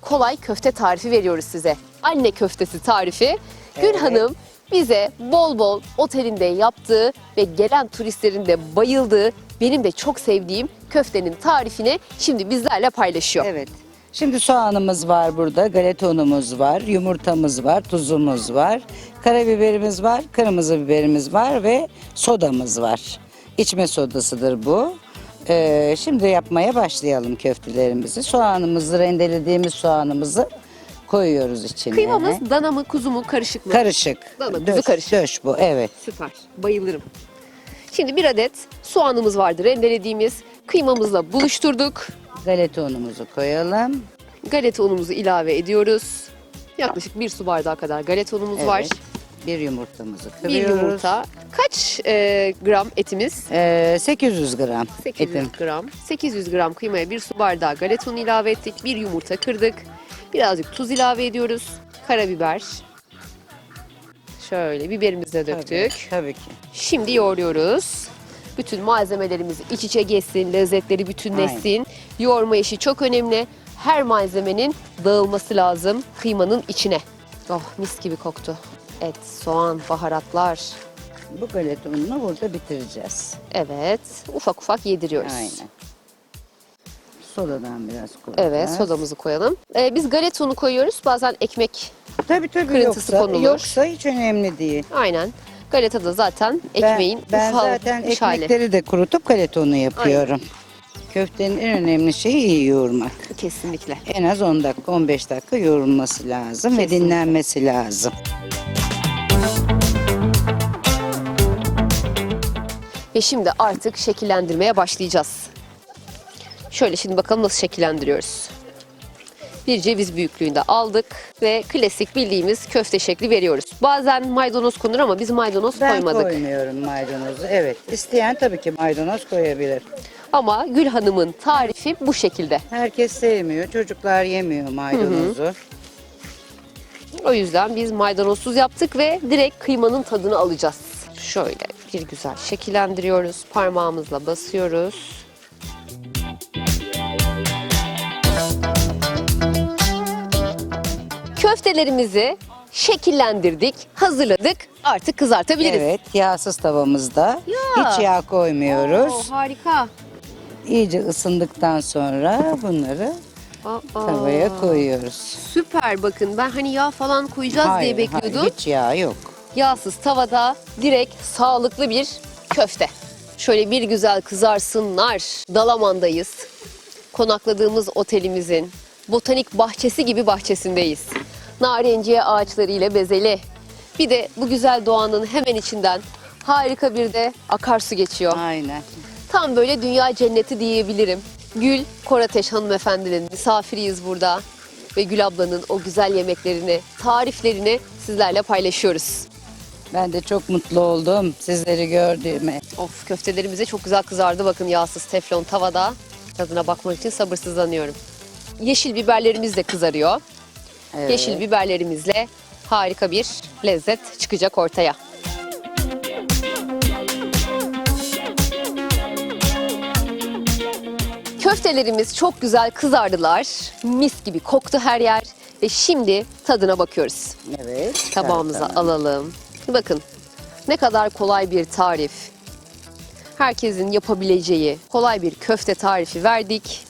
kolay köfte tarifi veriyoruz size. Anne köftesi tarifi. Gül Evet. Hanım bize bol bol otelinde yaptığı ve gelen turistlerin de bayıldığı, benim de çok sevdiğim köftenin tarifini şimdi bizlerle paylaşıyor. Evet. Şimdi soğanımız var burada, galeta unumuz var, yumurtamız var, tuzumuz var, karabiberimiz var, kırmızı biberimiz var ve sodamız var. İçme sodasıdır bu. Ee, şimdi yapmaya başlayalım köftelerimizi. Soğanımızı, rendelediğimiz soğanımızı koyuyoruz içine. Kıymamız dana mı kuzu mu karışık mı? Karışık. Dana, kuzu Döş, karışık. döş bu, evet. Süper. Bayılırım. Şimdi bir adet soğanımız vardı rendelediğimiz. Kıymamızla buluşturduk. Galeta unumuzu koyalım. Galeta unumuzu ilave ediyoruz. Yaklaşık bir su bardağı kadar galeta unumuz var. Bir yumurtamızı Bir kırıyoruz. yumurta. Kaç e, gram etimiz? Ee, 800 gram 800 etim. gram. 800 gram kıymaya bir su bardağı galeta unu ilave ettik. Bir yumurta kırdık. Birazcık tuz ilave ediyoruz. Karabiber. Şöyle biberimizi de döktük. Tabii, tabii ki. Şimdi yoğuruyoruz. Bütün malzemelerimiz iç içe geçsin, lezzetleri bütünleşsin. Yoğurma işi çok önemli. Her malzemenin dağılması lazım kıymanın içine. Oh mis gibi koktu. Et, soğan, baharatlar. Bu galeta ununu burada bitireceğiz. Evet, ufak ufak yediriyoruz. Aynen. Sodadan biraz koyacağız. Evet, sodamızı koyalım. Ee, biz galeta unu koyuyoruz. Bazen ekmek, Tabii tabii kırıntısı yoksa, konulur. yoksa hiç önemli değil. aynen. Galeta da zaten ekmeğin ben, ben zaten hali. ekmekleri de kurutup galeta unu yapıyorum. Köftenin en önemli şeyi iyi yoğurmak. Kesinlikle. En az 10 dakika 15 dakika yoğurulması lazım Kesinlikle. ve dinlenmesi lazım. Ve şimdi artık şekillendirmeye başlayacağız. Şöyle şimdi bakalım nasıl şekillendiriyoruz. Bir ceviz büyüklüğünde aldık ve klasik bildiğimiz köfte şekli veriyoruz. Bazen maydanoz konur ama biz maydanoz Ben koymadık. koymuyorum maydanozu. Evet. İsteyen tabii ki maydanoz koyabilir. Ama Gül Hanım'ın tarifi bu şekilde. Herkes sevmiyor. Çocuklar yemiyor maydanozu. O yüzden biz maydanozsuz yaptık ve direkt kıymanın tadını alacağız. Şöyle bir güzel şekillendiriyoruz. Parmağımızla basıyoruz. Köftelerimizi şekillendirdik, hazırladık. Artık kızartabiliriz. Evet, yağsız tavamızda. Ya. Hiç yağ koymuyoruz. Oo, harika. İyice ısındıktan sonra bunları Aa, tavaya koyuyoruz. Süper bakın ben hani yağ falan koyacağız diye bekliyordum. hayır, hiç yağ yok. Yağsız tavada direkt sağlıklı bir köfte. Şöyle bir güzel kızarsınlar. Dalaman'dayız. Konakladığımız otelimizin botanik bahçesi gibi bahçesindeyiz. Narenciye ağaçları ile bezeli. Bir de bu güzel doğanın hemen içinden harika bir de akarsu geçiyor. Aynen. Tam böyle dünya cenneti diyebilirim. Gül Korateş hanımefendinin misafiriyiz burada. Ve Gül ablanın o güzel yemeklerini, tariflerini sizlerle paylaşıyoruz. Ben de çok mutlu oldum sizleri gördüğüme. Of köftelerimiz de çok güzel kızardı bakın yağsız teflon tavada. Tadına bakmak için sabırsızlanıyorum. Yeşil biberlerimiz de kızarıyor. Evet. Yeşil biberlerimizle harika bir lezzet çıkacak ortaya. Köftelerimiz çok güzel kızardılar. Mis gibi koktu her yer. Ve şimdi tadına bakıyoruz. Evet. Tabağımıza tamam. alalım. Bakın ne kadar kolay bir tarif. Herkesin yapabileceği kolay bir köfte tarifi verdik.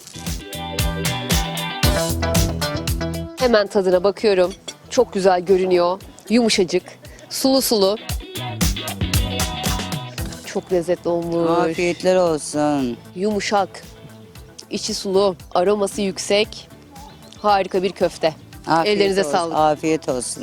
Hemen tadına bakıyorum. Çok güzel görünüyor. Yumuşacık, sulu sulu. Çok lezzetli olmuş. Afiyetler olsun. Yumuşak, içi sulu, aroması yüksek. Harika bir köfte. Afiyet Ellerinize olsun. sağlık. Afiyet olsun.